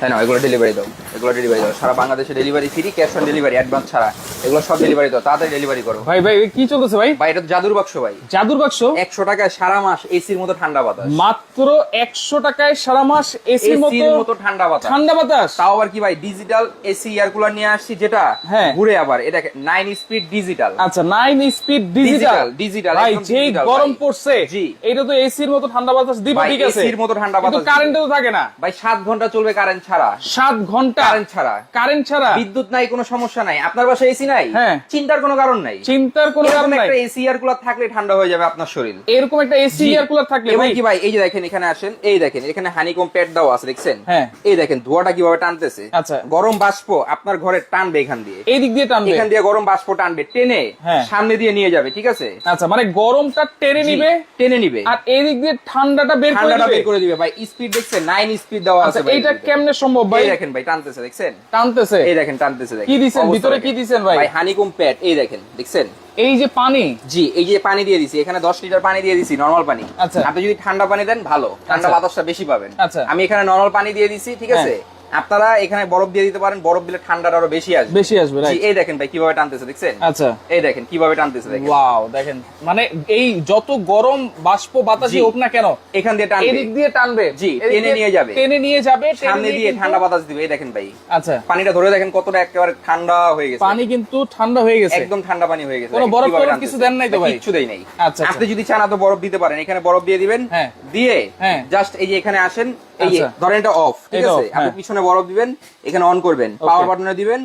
তাই না এগুলো ডেলিভারি দাও। এগুলো ডেলিভারি দাও সারা বাংলাদেশে delivery free cash on delivery advance ছাড়া। এগুলো সব ডেলিভারি দাও তাড়াতাড়ি ডেলিভারি করো। ভাই ভাই কি চলতেছে ভাই? ভাই এটা তো জাদুর বাক্স ভাই। জাদুর বাক্স? একশো টাকায় সারা মাস এসির মতো ঠান্ডা বাতাস। মাত্র একশো টাকায় সারা মাস এসির এসির মতো মতো ঠান্ডা বাতাস। ঠান্ডা বাতাস? তাও আবার কি ভাই ডিজিটাল এসি এয়ার কুলার নিয়ে আসছি যেটা হ্যাঁ। ঘুরে আবার। এটা নাইন স্পিড ডিজিটাল আচ্ছা নাইন স্পিড ডিজিটাল digital, ভাই যেই গরম পড়ছে জি। এটা তো এসির মতো ঠান্ডা বাতাস দিবে ঠিক আছে। AC র মতো ঠান্ডা বাতাস। কারেন্টে তো থাকে না। ভাই সাত ঘণ্টা চলবে কারেন্ট ছাড়া। সাত ঘণ্টা কারেন্ট ছাড়া। কারেন্ট ছাড়া। বিদ্যুৎ নাই কোনো সমস্যা নাই। আপনার বাসায় এসি নাই? হ্যাঁ। চিন্তার কোনো কারণ নাই? চিন্তার কোনো কারণ নাই। একটা এসি কুলার থাকলে ঠান্ডা হয়ে যাবে আপনার শরীর। এরকম একটা এসি কুলার থাকলে ভাই। কি ভাই এই যে দেখেন এখানে আসেন এই দেখেন এখানে হানিকম প্যাড দেওয়া আছে দেখছেন? হ্যাঁ। এই দেখেন ধোঁয়াটা কীভাবে টানতেছে? আচ্ছা। গরম বাষ্প আপনার ঘরে টানবে এখান দিয়ে। এই দিক দিয়ে টানবে। এখান দিয়ে গরম বাষ্প টানবে টেনে হ্যাঁ। সামনে দিয়ে নিয়ে যাবে ঠিক আছে? আচ্ছা মানে গরমটা টেনে নিবে টেনে নিবে। আর এই দিক দিয়ে ঠান্ডাটা বের করে ঠান্ডাটা দিবে। বের করে দিবে। ভাই স্পিড দেখছেন? নাইন স্পিড দেওয়া আচ্ছা আছে এইটা কেমনে সম্ভব ভাই? দেখেন ভাই টানতেছে দেখছেন? টানতেছে। এই দেখেন টানতেছে দেখেন। কি দিছেন? ভিতরে কি দিছেন ভাই? ভাই হানিকম প্যাড এই দেখেন দেখছেন? এই যে পানি? জি এই যে পানি দিয়ে দিছি এখানে দশ লিটার পানি দিয়ে দিছি নরমাল পানি। আচ্ছা। আপনি যদি ঠান্ডা পানি দেন ভালো। ঠান্ডা আচ্ছা। বাতাসটা বেশি পাবেন। আচ্ছা। আমি এখানে নরমাল পানি দিয়ে দিছি ঠিক আছে? আপনারা এখানে বরফ দিয়ে দিতে পারেন বরফ দিলে ঠান্ডাটা আরও বেশি আসবে। বেশি আসবে রাইট এই দেখেন ভাই কীভাবে টানতেছে দেখছেন? আচ্ছা। এই দেখেন কীভাবে টানতেছে দেখেন। ওয়াও দেখেন। মানে এই যত গরম বাষ্প বাতাসই হোক না কেন এখান দিয়ে টানবে। এদিক দিয়ে টানবে। জি, টেনে নিয়ে যাবে। টেনে নিয়ে যাবে সামনে দিয়ে ঠান্ডা বাতাস দিবে এই দেখেন ভাই। আচ্ছা। পানিটা ধরে দেখেন কতটা একেবারে ঠান্ডা হয়ে গেছে। পানি কিন্তু ঠান্ডা হয়ে গেছে। একদম ঠান্ডা পানি হয়ে গেছে। কোনো বরফ টরফ কিছু দেন নাই তো ভাই? কিচ্ছু দেই নাই। আচ্ছা, আপনি যদি চান তো বরফ দিতে পারেন এখানে বরফ দিয়ে দিবেন হ্যাঁ। দিয়ে হ্যাঁ। জাস্ট এই যে এখানে আসেন এই আচ্ছা। ধরেন এটা অফ ঠিক আছে আপনি হ্যাঁ। পিছনে বরফ দিবেন এখানে অন করবেন পাওয়ার বাটনে দিবেন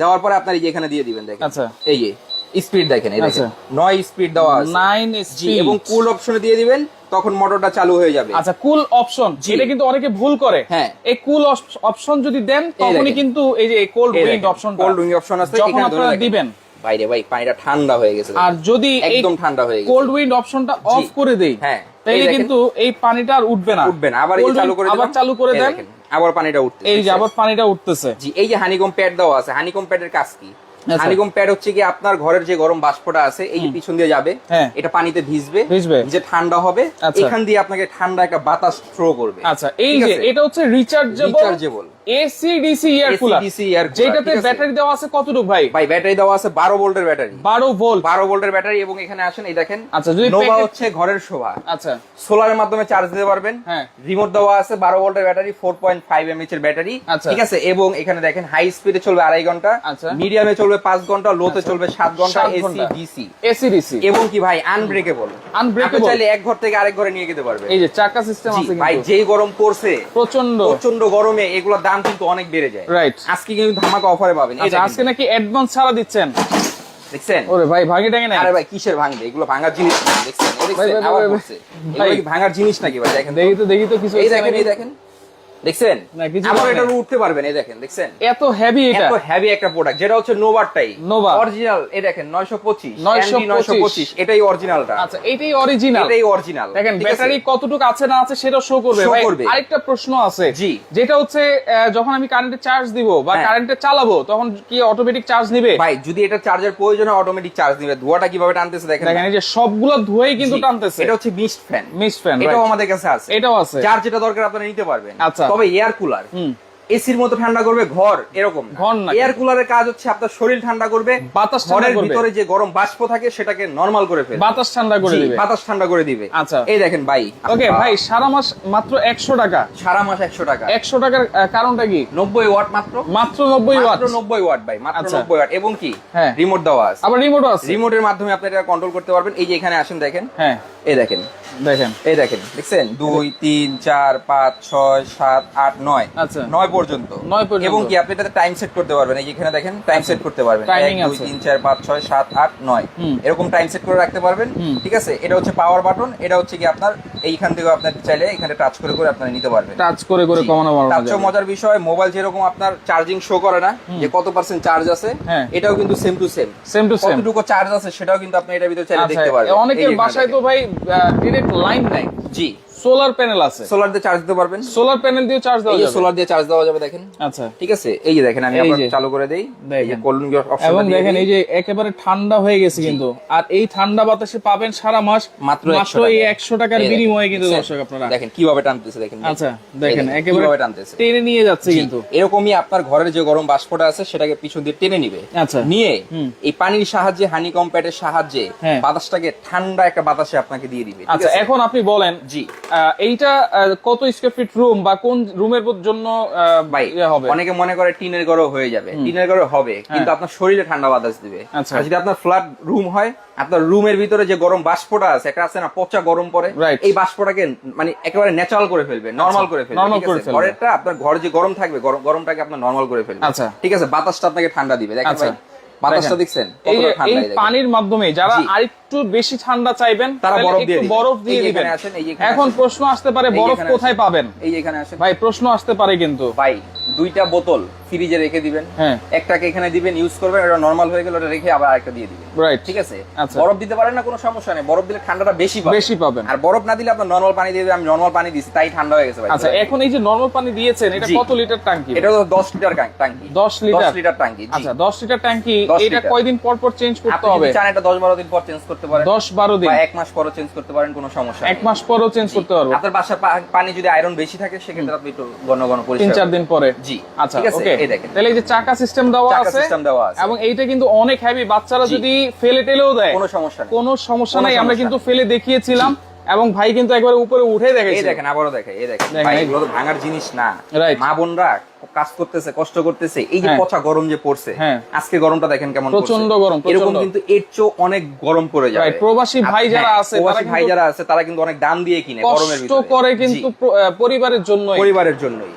দেওয়ার পরে আপনার এই এখানে দিয়ে দিবেন দেখেন আচ্ছা। এই যে স্পিড দেখেন এই দেখেন আচ্ছা। নয় স্পিড দেওয়া আছে নাইন জি এবং কুল অপশনে দিয়ে দিবেন তখন মোটরটা চালু হয়ে যাবে আচ্ছা কুল অপশন। এটা কিন্তু অনেকে ভুল করে হ্যাঁ। এই কুল অপশন যদি দেন তখনই কিন্তু এই যে cold wind option cold wind option আছে, যখন আপনারা। দিবেন বাইরে ভাই পানিটা ঠান্ডা হয়ে গেছে আর যদি একদম ঠান্ডা হয়ে গেছে কোল্ড উইন্ড অপশনটা অফ করে দেই হ্যাঁ। তাইলে কিন্তু এই পানিটা আর উঠবে না। উঠবে না। আবার চালু করে আবার চালু করে দেন। আবার পানিটা উঠতে এই যে আবার পানিটা উঠতেছে। জি এই যে হানিকম প্যাড দেওয়া আছে। হানিকম প্যাডের কাজ কি? আচ্ছা। হানিকম প্যাড হচ্ছে কি আপনার ঘরের যে গরম বাষ্পটা আছে এই পিছন দিয়ে যাবে হ্যাঁ। এটা পানিতে ভিজবে। ভিজবে। যে ঠান্ডা হবে আচ্ছা। এখান দিয়ে আপনাকে ঠান্ডা একটা বাতাস থ্রো করবে। আচ্ছা এই যে এটা হচ্ছে rechargeable rechargeable AC DC air cooler যেটাতে ব্যাটারি দেওয়া আছে কতটুকু ভাই? ভাই ব্যাটারি দেওয়া আছে বারো ভোল্টের ব্যাটারি। বারো ভোল্ট। বারো ভোল্টের ব্যাটারি এবং এখানে আসেন এই দেখেন আচ্ছা, যদি নোভা হচ্ছে ঘরের শোভা। আচ্ছা। সোলারের মাধ্যমে চার্জ দিতে পারবেন। হ্যাঁ। রিমোট দেওয়া আছে বারো ভোল্টের battery four point five mAh এর ব্যাটারি আচ্ছা। ঠিক আছে? এবং এখানে দেখেন হাই স্পিডে চলবে আড়াই ঘণ্টা আচ্ছা। মিডিয়ামে চলবে পাঁচ ঘণ্টা লোতে চলবে সাত ঘণ্টা সাত এসি ডিসি এসি এবং কি ভাই আনব্রেকেবল Unbreakable? চাইলে এক ঘর থেকে আরেক ঘরে নিয়ে যেতে পারবে এই যে চাকা সিস্টেম আছে ভাই যেই গরম পড়ছে প্রচণ্ড প্রচণ্ড গরমে এগুলোর দাম কিন্তু অনেক বেড়ে যায়। রাইট আজকে কিন্তু ধামাকা অফারে পাবেন। এই আচ্ছা আজকে নাকি অ্যাডভান্স ছাড়া দিচ্ছেন? দেখছেন? ওরে ভাই ভাঙে টাঙে না আরে ভাই কিসের ভাঙবে? এগুলো ভাঙার জিনিস দেখছেন? দেখছেন আবার ভাঙার জিনিস নাকি ভাই? দেখেন দেখি তো দেখি তো কিছু এই দেখেন এই দেখেন। দেখছেন? আবার এটা উঠতে পারবেন এই দেখেন দেখছেন? এত হেভি এটা। এত হেভি একটা প্রোডাক্ট যেটা হচ্ছে নোভারটাই Nova। অরিজিনাল এই দেখেন 925 925 925 এটাই অরিজিনালটা আচ্ছা এটাই অরিজিনাল এটাই অরিজিনাল দেখেন ব্যাটারি কতটুকু আছে না আছে সেটা শো করবে। ভাই আরেকটা প্রশ্ন আছে। জি। যেটা হচ্ছে যখন আমি কারেন্টে চার্জ দিব বা হ্যাঁ। কারেন্টে চালাবো তখন কি অটোমেটিক চার্জ নিবে? ভাই যদি এটা চার্জার প্রয়োজন হয় অটোমেটিক চার্জ দিবে ধোঁয়াটা কীভাবে টানতেছে দেখেন দেখেন এই যে সবগুলো ধুয়েই কিন্তু টানতেছে। এটা হচ্ছে মিস্ট ফ্যান মিস ফ্যান এটাও আমাদের কাছে আছে। এটাও আছে। চার্জ যেটা দরকার আপনারা নিতে পারবেন। আচ্ছা। তবে এয়ার কুলার? হুম। এসির মতো ঠান্ডা করবে ঘর এরকম ঘর না। এয়ার কুলারের কাজ হচ্ছে আপনার শরীর ঠান্ডা করবে বাতাস ঘরের ভিতরে যে গরম বাষ্প থাকে সেটাকে নরমাল করে ফেলবে। বাতাস ঠান্ডা করে দিবে। বাতাস ঠান্ডা করে দিবে। আচ্ছা। এই দেখেন ভাই ওকে ভাই সারা মাস মাত্র একশো টাকা। সারা মাস একশো টাকা। একশো টাকার কারণটা কি? নব্বই ওয়াট মাত্র? মাত্র নব্বই ওয়াট। মাত্র নব্বই ওয়াট ভাই মাত্র আচ্ছা। নব্বই ওয়াট। এবং কি? হ্যাঁ। রিমোট দেওয়া আছে। আবার রিমোটও আছে। রিমোটের মাধ্যমে আপনি এটা কন্ট্রোল করতে পারবেন। এই যে এখানে আসেন দেখেন। হ্যাঁ। এই দেখেন। দেখেন। এই দেখেন দেখছেন? দুই তিন চার পাঁচ ছয় সাত আট নয়। আচ্ছা। নয় পর্যন্ত। এবং কি আপনি এটাতে টাইম সেট করতে পারবেন? এখানে দেখেন টাইম সেট করতে পারবেন। এক দুই তিন চার পাঁচ ছয় সাত আট নয়। এরকম টাইম সেট করে রাখতে পারবেন। ঠিক আছে? এটা হচ্ছে পাওয়ার বাটন এটা হচ্ছে কি আপনার এইখান থেকে আপনার চাইলে এখানে টাচ করে করে আপনারা নিতে পারবেন। টাচ করে করে কমানো তার মজার বিষয় মোবাইল যেরকম আপনার চার্জিং শো করে না যে কত পার্সেন্ট চার্জ আছে হ্যাঁ। এটাও কিন্তু same to same same to same কতটুকু চার্জ আছে সেটাও কিন্তু আপনি এটার ভিতরে চাইলে আচ্ছা দেখতে পারবেন। অনেকের বাসায় তো ভাই ডিরেক্ট লাইন নাই জি। সোলার প্যানেল আছে। সোলার দিয়ে চার্জ দিতে পারবেন। সোলার প্যানেল দিয়ে চার্জ দেওয়া যাবে। সোলার দিয়ে চার্জ দেওয়া যাবে দেখেন। আচ্ছা। ঠিক আছে? এই যে দেখেন আমি আবার চালু করে দেই। এই যে কোল্ড অপশন এবং দেখেন এই যে একেবারে ঠান্ডা হয়ে গেছে কিন্তু। আর এই ঠান্ডা বাতাসে পাবেন সারা মাস মাত্র মাত্র 100 এই টাকায়। একশো টাকার বিনিময়ে কিন্তু দর্শক আপনারা। দেখেন কীভাবে টানতেছে দেখেন। আচ্ছা দেখেন একেবারে টানতেছে। টেনে নিয়ে যাচ্ছে কিন্তু। এরকমই আপনার ঘরের যে গরম বাষ্পটা আছে সেটাকে পিছন দিয়ে টেনে নিবে। আচ্ছা। নিয়ে এই পানির সাহায্যে হানি কম্প্যাটের সাহায্যে হ্যাঁ। বাতাসটাকে ঠান্ডা একটা বাতাসে আপনাকে দিয়ে দিবে আচ্ছা এখন আপনি বলেন জি। এইটা কত স্কোয়ার ফিট রুম বা কোন রুমের জন্য ভাই ইয়ে হবে অনেকে মনে করে টিনের ঘরও হয়ে যাবে টিনের ঘরে হবে কিন্তু আপনার শরীরে ঠান্ডা বাতাস দিবে আচ্ছা। আর যদি আপনার ফ্ল্যাট রুম হয় আপনার রুমের ভিতরে যে গরম বাষ্পটা আছে একটা আছে না পচা গরম পরে এই বাষ্পটাকে মানে একেবারে ন্যাচারাল করে ফেলবে নরমাল করে ফেলবে ঠিক করে? ফেলবে। ঘরেরটা আপনার ঘরে যে গরম থাকবে গরম- গরমটাকে আপনার নরমাল করে ফেলবে আচ্ছা। ঠিক আছে বাতাসটা আপনাকে ঠান্ডা দিবে দেখেন আচ্ছা। ভাই বাতাসটা দেখছেন এই। পানির মাধ্যমে যারা জি। আরেকটু বেশি ঠান্ডা চাইবেন তারা বরফ দিয়ে। বরফ দিয়ে দিবেন। এখানে প্রশ্ন আসতে পারে বরফ কোথায় পাবেন? এই এখানে আসেন। ভাই প্রশ্ন আসতে পারে কিন্তু। ভাই দুইটা বোতল ফ্রিজে রেখে দিবেন। হ্যাঁ। একটাকে এখানে দিবেন ইউজ করবেন এটা নরমাল হয়ে গেল ওটা রেখে আবার আরেকটা দিয়ে দিবেন। রাইট ঠিক আছে? আচ্ছা। বরফ দিতে পারেন না কোনো সমস্যা নেই। বরফ দিলে ঠান্ডাটা বেশি পাবেন। বেশি পাবেন। আর বরফ না দিলে আপনার নরমাল পানি দিয়ে দিবেন। আমি নরমাল পানি দিছি তাই ঠান্ডা হয়ে গেছে ভাই। আচ্ছা এখন এই যে নরমাল পানি দিয়েছেন এটা কত লিটার ট্যাঙ্কি? এটা তো 10 লিটার ট্যাঙ্কি 10 লিটার? 10 লিটার। ট্যাঙ্কি আচ্ছা 10 লিটার ট্যাঙ্কি 10 এটা। কয়দিন পর পর চেঞ্জ করতে হবে? যদি চান এটা 10 12 দিন পর চেঞ্জ করতে পারেন। 10 12 দিন। বা এক মাস পরও চেঞ্জ করতে পারেন কোনো সমস্যা এক মাস পরও চেঞ্জ করতে পারব। আপনার বাসার পানি যদি আয়রন বেশি থাকে সেক্ষেত্রে আপনি একটু ঘন ঘন তিন পরিষ্কার চার দিন পরে। জি। আচ্ছা আছে ওকে এই দেখেন। তাহলে এই যে চাকা সিস্টেম দেওয়া চাকা সিস্টেম দেওয়া আছে। এবং এইটা কিন্তু অনেক হেভি বাচ্চারা যদি ফেলে টেলেও দেয় কোনো সমস্যা নেই। কোনো সমস্যা নাই আমরা কিন্তু ফেলে দেখিয়েছিলাম। এবং ভাই কিন্তু একবার উপরে উঠে এই দেখেন আবারও দেখে এই দেখেন। ভাই এগুলো তো ভাঙার জিনিস না. মা বোনরা কাজ করতেছে কষ্ট করতেছে এই যে হ্যাঁ। পচা গরম যে পড়ছে হ্যাঁ। আজকে গরমটা দেখেন কেমন প্রচণ্ড গরম, এরকম কিন্তু এর চেয়েও অনেক গরম পড়ে যাবে। Right, প্রবাসী ভাই যারা হ্যাঁ, আছে প্রবাসী তারা ভাই কিন্তু যারা আছে তারা কিন্তু অনেক দাম দিয়ে কিনে গরমের কষ্ট ভিতরে। করে কিন্তু পরিবারের জন্য পরিবারের জন্যই।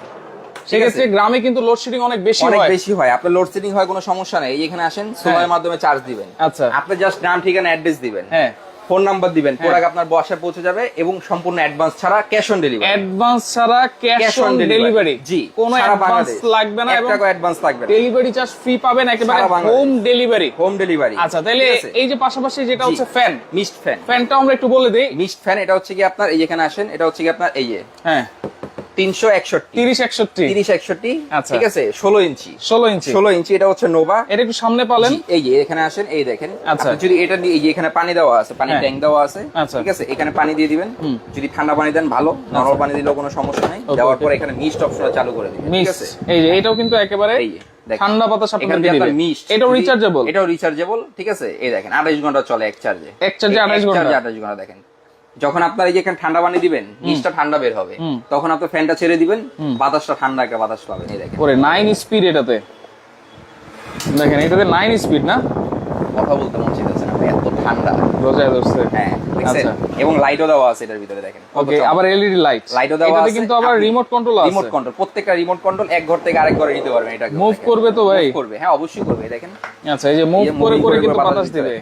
সেক্ষেত্রে গ্রামে কিন্তু লোডশেডিং অনেক বেশি অনেক হয়। বেশি হয়। আপনার লোডশেডিং হয় কোনো সমস্যা নেই। এখানে আসেন সোলারের মাধ্যমে চার্জ দিবেন। আচ্ছা। আপনি জাস্ট নাম ঠিকানা অ্যাড্রেস দিবেন। হ্যাঁ। ফোন নাম্বার দিবেন প্রোডাক্ট আপনার বাসায় পৌঁছে যাবে এবং সম্পূর্ণ অ্যাডভান্স ছাড়া ক্যাশ অন ডেলিভারি অ্যাডভান্স ছাড়া ক্যাশ অন ডেলিভারি জি কোনো অ্যাডভান্স লাগবে না এবং টাকা অ্যাডভান্স লাগবে ডেলিভারি চার্জ ফ্রি পাবেন একেবারে হোম ডেলিভারি হোম ডেলিভারি আচ্ছা তাহলে এই যে পাশাপাশি যেটা হচ্ছে ফ্যান মিস্ট ফ্যান ফ্যানটা আমরা একটু বলে দেই। মিস্ট ফ্যান এটা হচ্ছে কি আপনার এই যেখানে আসেন এটা হচ্ছে কি আপনার এই হ্যাঁ। তিনশো একষট্টি। তিরিশ একষট্টি। তিরিশ একষট্টি। আচ্ছা। ঠিক আছে ষোলো ইঞ্চি। ষোলো ইঞ্চি। ষোলো ইঞ্চি এটা হচ্ছে নোভা। এটা একটু সামনে পালেন। জি, এই যে এখানে আসেন এই দেখেন। আচ্ছা। যদি এটা এই যে এখানে পানি দেওয়া আছে পানি হ্যাঁ। ট্যাঙ্ক দেওয়া আছে আচ্ছা। ঠিক আছে? এখানে পানি দিয়ে দিবেন। যদি ঠান্ডা পানি দেন ভালো। নরমাল পানি দিলেও কোনো সমস্যা নেই। দেওয়ার পর এখানে মিস্ট অপশন চালু করে দিবেন ঠিক আছে? এই যে এটাও কিন্তু একেবারে। ঠান্ডা বাতাস দিয়ে দিবে এটাও রিচার্জেবল এটাও রিচার্জেবল ঠিক আছে? এই দেখেন 28 ঘণ্টা চলে এক চার্জে এক চার্জে 28 ঘণ্টা। 28 ঘণ্টা দেখেন। যখন আপনার এই যে এখানে ঠান্ডা পানি দিবেন মিস্টটা ঠান্ডা বের হবে। তখন আপনি ফ্যানটা ছেড়ে দিবেন বাতাসটা ঠান্ডা একটা বাতাস পাবেন এই দেখেন। ওরে নাইন স্পিড এটাতে। দেখেন এটাতে নাইন স্পিড না? কথা বলতে মন চাইতেছে না এত ঠান্ডা। রোজায় ধরছে হ্যাঁ আচ্ছা। এবং লাইটও দেওয়া আছে এটার ভিতরে দেখেন ওকে আবার এলইডি লাইট লাইটও দেওয়া আছে। কিন্তু আবার রিমোট কন্ট্রোল আছে। রিমোট কন্ট্রোল প্রত্যেকটা রিমোট কন্ট্রোল এক ঘর থেকে আরেক ঘরে নিতে পারবেন এটা মুভ করবে তো ভাই। করবে হ্যাঁ অবশ্যই করবে দেখেন। আচ্ছা এই যে মুভ করে করে কিন্তু বাতাস দিবে।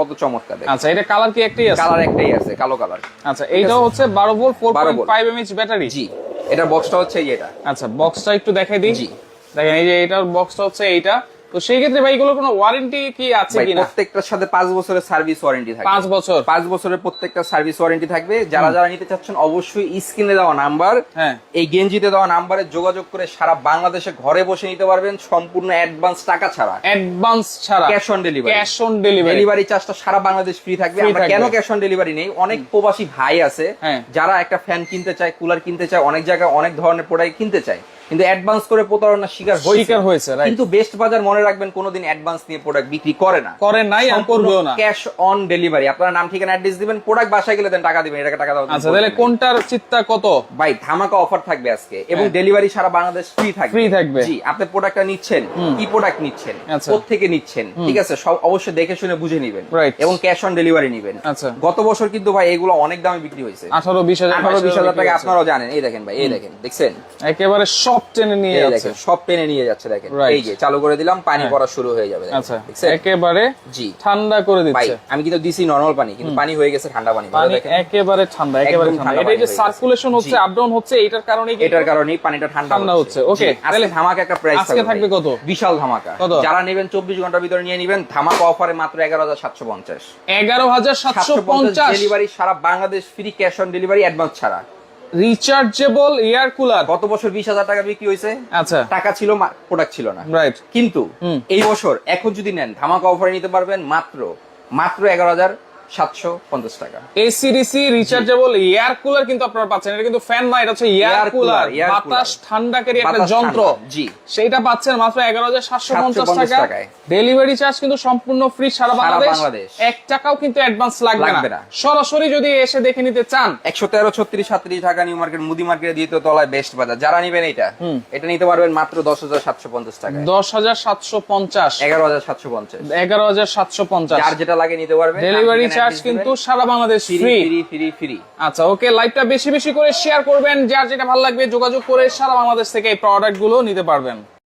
কত চমৎকার আচ্ছা এটা কালার কি একটাই আছে? কালার একটাই আছে কালো কালার আচ্ছা এইটা হচ্ছে বারো volt four 12 volt। MH battery জি এটা বক্সটা হচ্ছে এটা আচ্ছা বক্সটা একটু দেখাই দিই। জি। দেখেন এই যে এটার বক্সটা হচ্ছে এইটা। তো সেই ক্ষেত্রে ভাই এগুলো কোনো ওয়ারেন্টি কি আছে কিনা? প্রত্যেকটার সাথে পাঁচ বছরের সার্ভিস ওয়ারেন্টি থাকবে। পাঁচ বছর। পাঁচ বছরের প্রত্যেকটা সার্ভিস ওয়ারেন্টি থাকবে। যারা যারা নিতে চাচ্ছেন অবশ্যই স্ক্রিনে দেওয়া নাম্বার হ্যাঁ। এই গেঞ্জিতে দেওয়া নাম্বারে যোগাযোগ করে সারা বাংলাদেশে ঘরে বসে নিতে পারবেন সম্পূর্ণ অ্যাডভান্স টাকা ছাড়া। অ্যাডভান্স ছাড়া। Cash on delivery cash on delivery delivery চার্জটা সারা বাংলাদেশ ফ্রি থাকবে। আমরা কেন ক্যাশ অন ডেলিভারি নেই? অনেক প্রবাসী ভাই আছে হ্যাঁ। যারা একটা ফ্যান কিনতে চায় কুলার কিনতে চায় অনেক জায়গায় অনেক ধরনের প্রোডাক্ট কিনতে চায়। কিন্তু অ্যাডভান্স করে প্রতারণার শিকার হয়েছে। শিকার হয়েছে রাইট কিন্তু বেস্ট বাজার মনে রাখবেন কোনোদিন অ্যাডভান্স নিয়ে প্রোডাক্ট বিক্রি করে না। করে নাই আর করবেও না। ক্যাশ অন ডেলিভারি আপনার নাম ঠিকানা অ্যাড্রেস দিবেন প্রোডাক্ট বাসায় গেলে দেন টাকা দিবেন এটাকে টাকা দাও আচ্ছা তাহলে কোনটার চিত্তা কত? ভাই ধামাকা অফার থাকবে আজকে এবং হ্যাঁ। ডেলিভারি সারা বাংলাদেশ ফ্রি থাকবে। Free থাকবে। জি আপনি প্রোডাক্টটা নিচ্ছেন কি প্রোডাক্ট নিচ্ছেন? আচ্ছা। থেকে নিচ্ছেন? ঠিক আছে সব অবশ্যই দেখে শুনে বুঝে নেবেন. এবং ক্যাশ অন ডেলিভারি নেবেন। আচ্ছা। গত বছর কিন্তু ভাই এগুলো অনেক দামে বিক্রি হয়েছে। আঠারো বিশ হাজার আঠারো বিশ হাজার টাকা আপনারাও জানেন। এই দেখেন ভাই এই দেখেন দেখছেন? একেবারে সব টেনে নিয়ে যাচ্ছে। সব টেনে নিয়ে যাচ্ছে দেখেন। এই যে চালু করে দিলাম পানি হ্যাঁ। পড়া শুরু হয়ে যাবে আচ্ছা একেবারে জি। ঠান্ডা করে দিচ্ছে। আমি কিন্তু দিছি নরমাল পানি কিন্তু পানি হয়ে গেছে ঠান্ডা পানি পানি একেবারে ঠান্ডা একেবারে ঠান্ডা এটা যে। সার্কুলেশন হচ্ছে। আপ ডাউন হচ্ছে এটার কারণে এটার কারণেই পানিটা ঠান্ডা ঠান্ডা হচ্ছে। জি, তাহলে ধামাকা একটা প্রাইস আজকে থাকবে। কত? বিশাল ধামাকা। কত? যারা নেবেন চব্বিশ ঘণ্টার ভিতরে নিয়ে নেবেন ধামাকা অফারে মাত্র এগারো হাজার সাতশো পঞ্চাশ। এগারো হাজার সাতশো পঞ্চাশ। Delivery Sara Bangladesh free cash on delivery advance ছাড়া। রিচার্জেবল এয়ার কুলার গত বছর বিশ হাজার টাকা বিক্রি হয়েছে। আচ্ছা। টাকা ছিল প্রোডাক্ট ছিল না। রাইট কিন্তু। এই বছর এখন যদি নেন ধামাকা অফারে নিতে পারবেন মাত্র মাত্র এগারো হাজার সাতশো পঞ্চাশ টাকা। এসিডিসি রিচার্জেবল এয়ার কুলার কিন্তু আপনারা পাচ্ছেন। এটা কিন্তু ফ্যান এটা হচ্ছে এয়ার কুলার বাতাস। ঠান্ডাকারী একটা যন্ত্র। জি। সেইটা পাচ্ছেন মাত্র এগারো হাজার সাতশো পঞ্চাশ টাকা ডেলিভারি চার্জ কিন্তু সম্পূর্ণ ফ্রি সারা বাংলাদেশ। এক টাকাও কিন্তু অ্যাডভান্স লাগবে না। সরাসরি যদি এসে দেখে নিতে চান। একশো তেরো ছত্রিশ সাত্রিশ ঢাকা নিউ মার্কেট মুদি মার্কেট দ্বিতীয় তলায় বেস্ট বাজার। যারা নিবেন এটা এটা নিতে পারবেন মাত্র দশ হাজার সাতশো পঞ্চাশ টাকা দশ হাজার সাতশো পঞ্চাশ। এগারো হাজার সাতশো পঞ্চাশ। এগারো হাজার সাতশো পঞ্চাশ। যার যেটা লাগে নিতে পারবেন ডেলিভারি চার্জ কিন্তু সারা বাংলাদেশ ফ্রি ফ্রি ফ্রি আচ্ছা ওকে লাইভটা বেশি বেশি করে শেয়ার করবেন। যার যেটা ভালো লাগবে যোগাযোগ করে সারা বাংলাদেশ থেকে এই প্রোডাক্টগুলো নিতে পারবেন।